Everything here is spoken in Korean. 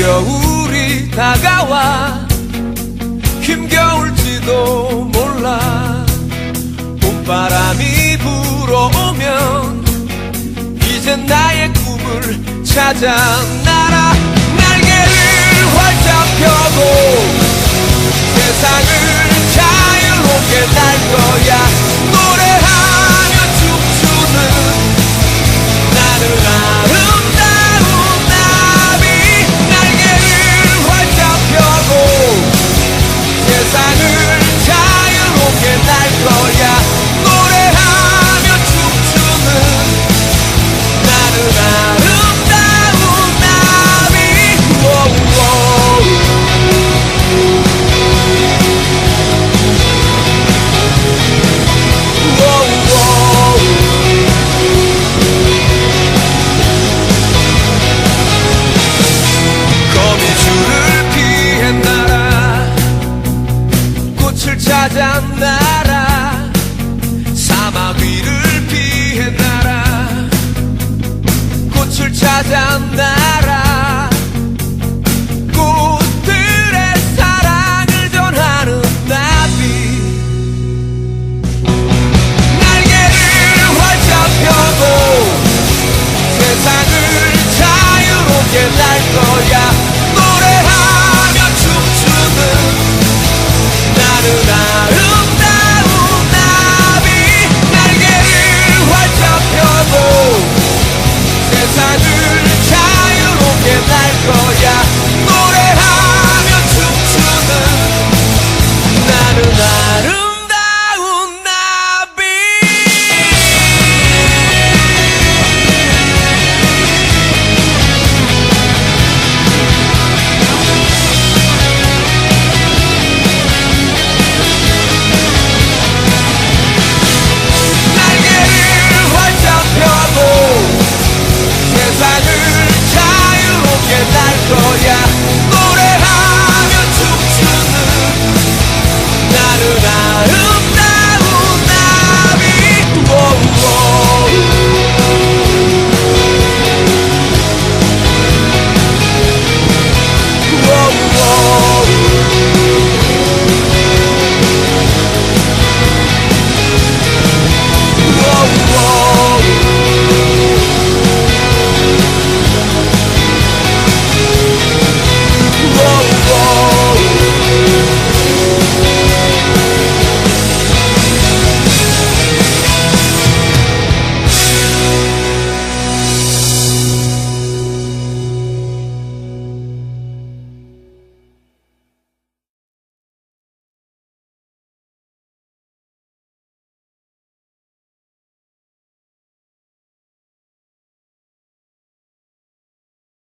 겨울이 다가와 힘겨울지도 몰라. 봄바람이 불어오면 이젠 나의 꿈을 찾아 날아 날개를 활짝 펴고 que la